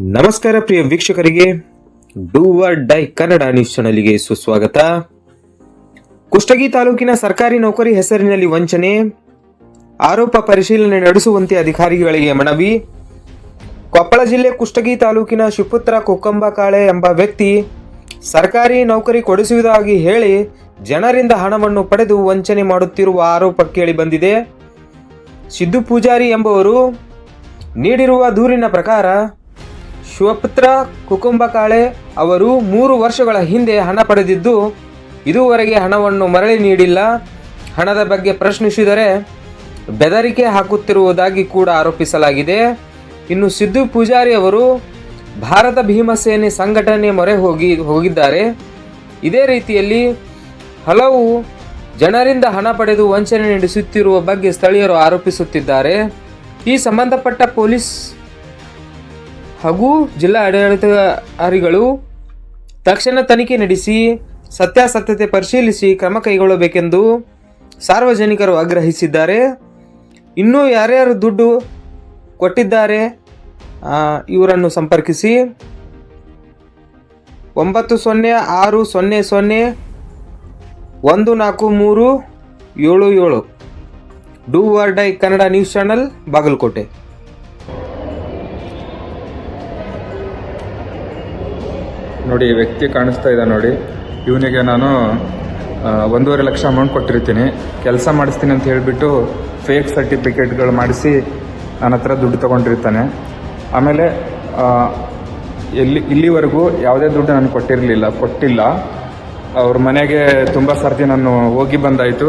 ನಮಸ್ಕಾರ ಪ್ರಿಯ ವೀಕ್ಷಕರಿಗೆ. Doer dye Kannada news ಚಾನಲ್ಗೆ ಸುಸ್ವಾಗತ. ಕುಷ್ಟಗಿ ತಾಲೂಕಿನ ಸರ್ಕಾರಿ ನೌಕರಿ ಹೆಸರಿನಲ್ಲಿ ವಂಚನೆ. ಆರೋಪ ಪರಿಶೀಲನೆ ನಡೆಸುವಂತೆ ಅಧಿಕಾರಿಗಳಿಗೆ ಮನವಿ. ಕೊಪ್ಪಳ ಜಿಲ್ಲೆ ಕುಷ್ಟಗಿ ತಾಲೂಕಿನ ಶಿಪುತ್ರ ಕುಕ್ಕಂಬಕಾಳೆ ಎಂಬ ವ್ಯಕ್ತಿ ಸರ್ಕಾರಿ ನೌಕರಿ ಕೊಡಿಸುವುದಾಗಿ ಹೇಳಿ ಜನರಿಂದ ಹಣವನ್ನು ಪಡೆದು ವಂಚನೆ ಮಾಡುತ್ತಿರುವ ಆರೋಪ ಕೇಳಿ ಬಂದಿದೆ. ಸಿದ್ದು ಪೂಜಾರಿ ಎಂಬುವರು ನೀಡಿರುವ ದೂರಿನ ಪ್ರಕಾರ ಶಿವಪುತ್ರ ಕುಕುಂಬಕಾಳೆ ಅವರು ಮೂರು ವರ್ಷಗಳ ಹಿಂದೆ ಹಣ ಪಡೆದಿದ್ದು, ಇದುವರೆಗೆ ಹಣವನ್ನು ಮರಳಿ ನೀಡಿಲ್ಲ. ಹಣದ ಬಗ್ಗೆ ಪ್ರಶ್ನಿಸಿದರೆ ಬೆದರಿಕೆ ಹಾಕುತ್ತಿರುವುದಾಗಿ ಕೂಡ ಆರೋಪಿಸಲಾಗಿದೆ. ಇನ್ನು ಸಿದ್ದು ಪೂಜಾರಿ ಅವರು ಭಾರತ ಭೀಮಸೇನೆ ಸಂಘಟನೆ ಮೊರೆ ಹೋಗಿ, ಹೋಗಿದ್ದಾರೆ. ಇದೇ ರೀತಿಯಲ್ಲಿ ಹಲವು ಜನರಿಂದ ಹಣ ಪಡೆದು ವಂಚನೆ ನಡೆಸುತ್ತಿರುವ ಬಗ್ಗೆ ಸ್ಥಳೀಯರು ಆರೋಪಿಸುತ್ತಿದ್ದಾರೆ. ಈ ಸಂಬಂಧಪಟ್ಟ ಪೊಲೀಸ್ ಹಾಗೂ ಜಿಲ್ಲಾ ಆಡಳಿತಾಧಿಕಾರಿಗಳು ತಕ್ಷಣ ತನಿಖೆ ನಡೆಸಿ ಸತ್ಯಾಸತ್ಯತೆ ಪರಿಶೀಲಿಸಿ ಕ್ರಮ ಕೈಗೊಳ್ಳಬೇಕೆಂದು ಸಾರ್ವಜನಿಕರು ಆಗ್ರಹಿಸಿದ್ದಾರೆ. ಇನ್ನೂ ಯಾರ್ಯಾರು ದುಡ್ಡು ಕೊಟ್ಟಿದ್ದಾರೆ ಇವರನ್ನು ಸಂಪರ್ಕಿಸಿ. ಒಂಬತ್ತು ಸೊನ್ನೆ ಆರು ಸೊನ್ನೆ ಸೊನ್ನೆ ಒಂದು ನಾಲ್ಕು ಮೂರು ಏಳು ಏಳು. Do word Kannada news channel, Bagalkot. ನೋಡಿ ವ್ಯಕ್ತಿ ಕಾಣಿಸ್ತಾ ಇದೆ ನೋಡಿ. ಇವನಿಗೆ ನಾನು ಒಂದೂವರೆ ಲಕ್ಷ ಅಮೌಂಟ್ ಕೊಟ್ಟಿರ್ತೀನಿ. ಕೆಲಸ ಮಾಡಿಸ್ತೀನಿ ಅಂತ ಹೇಳಿಬಿಟ್ಟು ಫೇಕ್ ಸರ್ಟಿಫಿಕೇಟ್ಗಳು ಮಾಡಿಸಿ ನನ್ನ ಹತ್ರ ದುಡ್ಡು ತೊಗೊಂಡಿರ್ತಾನೆ. ಆಮೇಲೆ ಎಲ್ಲಿ, ಇಲ್ಲಿವರೆಗೂ ಯಾವುದೇ ದುಡ್ಡು ನಾನು ಕೊಟ್ಟಿರಲಿಲ್ಲ, ಕೊಟ್ಟಿಲ್ಲ. ಅವ್ರ ಮನೆಗೆ ತುಂಬ ಸರ್ತಿ ನಾನು ಹೋಗಿ ಬಂದಾಯಿತು.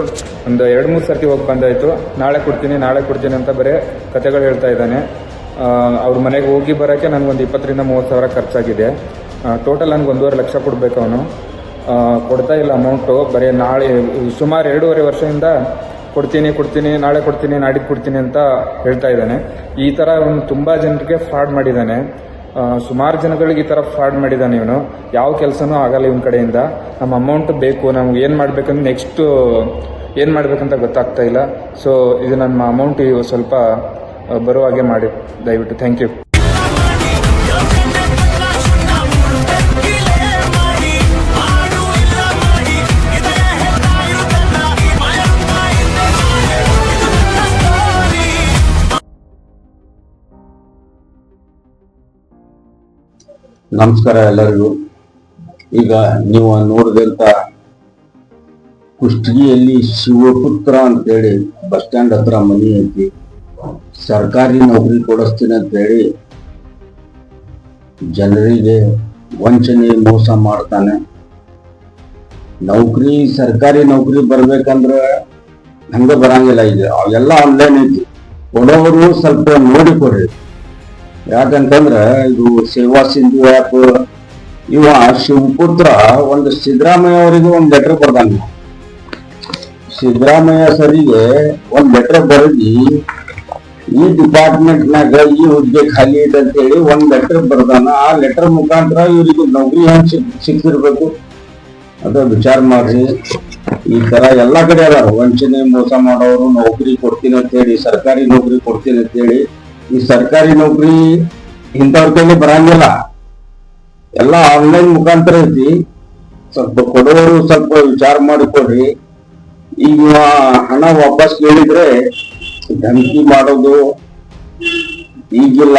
ಒಂದು ಎರಡು ಮೂರು ಸರ್ತಿ ಹೋಗಿ ಬಂದಾಯಿತು. ನಾಳೆ ಕೊಡ್ತೀನಿ ನಾಳೆ ಕೊಡ್ತೀನಿ ಅಂತ ಬರೀ ಕತೆಗಳು ಹೇಳ್ತಾ ಇದ್ದಾನೆ ಅವ್ರ ಮನೆಗೆ ಹೋಗಿ ಬರೋಕ್ಕೆ ನನಗೊಂದು ಇಪ್ಪತ್ತರಿಂದ ಮೂವತ್ತು ಸಾವಿರ ಖರ್ಚಾಗಿದೆ. ಟೋಟಲ್ ನನಗೆ ಒಂದೂವರೆ ಲಕ್ಷ ಕೊಡಬೇಕು ಅವನು. ಕೊಡ್ತಾ ಇಲ್ಲ ಅಮೌಂಟು ಬರೀ ನಾಳೆ, ಸುಮಾರು ಎರಡೂವರೆ ವರ್ಷದಿಂದ ಕೊಡ್ತೀನಿ ಕೊಡ್ತೀನಿ, ನಾಳೆ ಕೊಡ್ತೀನಿ, ನಾಡಿದ್ದು ಕೊಡ್ತೀನಿ ಅಂತ ಹೇಳ್ತಾ ಇದ್ದಾನೆ. ಈ ಥರ ಅವನು ತುಂಬ ಜನರಿಗೆ ಫ್ರಾಡ್ ಮಾಡಿದ್ದಾನೆ. ಸುಮಾರು ಜನಗಳಿಗೆ ಈ ಥರ ಫ್ರಾಡ್ ಮಾಡಿದ್ದಾನೆ ಇವನು. ಯಾವ ಕೆಲಸನೂ ಆಗಲ್ಲ ಇವನ ಕಡೆಯಿಂದ. ನಮ್ಮ ಅಮೌಂಟ್ ಬೇಕು, ನಮ್ಗೆ ಏನು ಮಾಡಬೇಕಂದ್ರೆ ನೆಕ್ಸ್ಟು ಏನು ಮಾಡಬೇಕಂತ ಗೊತ್ತಾಗ್ತಾ ಇಲ್ಲ. ಸೊ ಇದು ನಮ್ಮ ಅಮೌಂಟ್ ಸ್ವಲ್ಪ ಬರೋ ಹಾಗೆ ಮಾಡಿ, ದಯವಿಟ್ಟು. ಥ್ಯಾಂಕ್ ಯು ನಮಸ್ಕಾರ ಎಲ್ಲರಿಗೂ. ಈಗ ನೀವು ನೋಡಿದಂತ ಕುಷ್ಟಗಿಯಲ್ಲಿ ಶಿವಪುತ್ರ ಅಂತೇಳಿ ಬಸ್ ಸ್ಟ್ಯಾಂಡ್ ಹತ್ರ ಮನಿ ಐತಿ. ಸರ್ಕಾರಿ ನೌಕರಿ ಕೊಡಿಸ್ತೀನಿ ಅಂತೇಳಿ ಜನರಿಗೆ ವಂಚನೆ ಮೋಸ ಮಾಡ್ತಾನೆ. ನೌಕರಿ, ಸರ್ಕಾರಿ ನೌಕರಿ ಬರ್ಬೇಕಂದ್ರ ಹಂಗ ಬರಂಗಿಲ್ಲ ಈಗ. ಅವೆಲ್ಲ ಆನ್ಲೈನ್ ಐತಿ. ಕೊಡೋರು ಸ್ವಲ್ಪ ನೋಡಿ ಕೊಡ್ರಿ. ಯಾಕಂತಂದ್ರ ಇದು ಸೇವಾ ಸಿಂಧು ಆ್ಯಪ್ ಇವ ಶಿವಪುತ್ರ, ಒಂದು ಸಿದ್ದರಾಮಯ್ಯ ಅವರಿಗೆ ಒಂದು ಲೆಟರ್ ಬರ್ದಾನ. ಸಿದ್ದರಾಮಯ್ಯ ಸರಿಗೆ ಒಂದು ಲೆಟರ್ ಬರೆದಿ, ಈ ಡಿಪಾರ್ಟ್ಮೆಂಟ್ ನಾಗ ಈ ಹುದ್ದೆ ಖಾಲಿ ಇದೆ ಅಂತೇಳಿ ಒಂದ್ ಲೆಟರ್ ಬರ್ದಾನ. ಆ ಲೆಟರ್ ಮುಖಾಂತರ ಇವರಿಗೆ ನೌಕರಿ ಹೆಂಗ್ ಸಿಕ್ ಅದ ವಿಚಾರ ಮಾಡ್ರಿ. ಈ ತರ ಎಲ್ಲಾ ಕಡೆ ಅದಾರ. ವಂಚನೆ, ಮೋಸ ಮಾಡೋರು ನೌಕರಿ ಕೊಡ್ತೀನಿ ಅಂತ ಹೇಳಿ, ಸರ್ಕಾರಿ ನೌಕರಿ ಕೊಡ್ತೀನಿ ಅಂತ ಹೇಳಿ. ಈ ಸರ್ಕಾರಿ ನೌಕರಿ ಇಂಥವ್ರ ಕೈಲಿ ಬರಂಗಿಲ್ಲ. ಎಲ್ಲ ಆನ್ಲೈನ್ ಮುಖಾಂತರ ಐತಿ. ಸ್ವಲ್ಪ ಕೊಡೋರು ಸ್ವಲ್ಪ ವಿಚಾರ ಮಾಡಿಕೊಡ್ರಿ ಈಗ ಹಣ ವಾಪಸ್ ಕೇಳಿದ್ರೆ ಧಮಕಿ ಮಾಡೋದು ಈಗಿಲ್ಲ.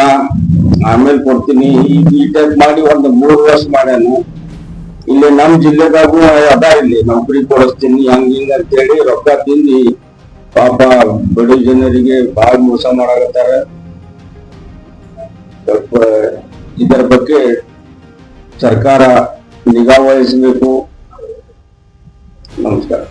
ಆಮೇಲೆ ಕೊಡ್ತೀನಿ. ಈಗ ಈ ಟೈಪ್ ಮಾಡಿ ಒಂದು ಮೂರು ವರ್ಷ ಮಾಡ್ಯಾನು. ಇಲ್ಲಿ ನಮ್ಮ ಜಿಲ್ಲೆದಾಗೂ ಅದ ಇಲ್ಲಿ. ನೌಕರಿ ಕೊಡಿಸ್ತೀನಿ, ಹಂಗ ಹಿಂಗ ಅಂತೇಳಿ ರೊಕ್ಕ ತಿಂದು ಪಾಪ ಬಡ ಜನರಿಗೆ ಭಾಳ ಮೋಸ ಮಾಡಾಕತ್ತಾರ. ಇದರ ಬಗ್ಗೆ ಸರ್ಕಾರ ನಿಗಾ ವಹಿಸಬೇಕು. ನಮಸ್ಕಾರ.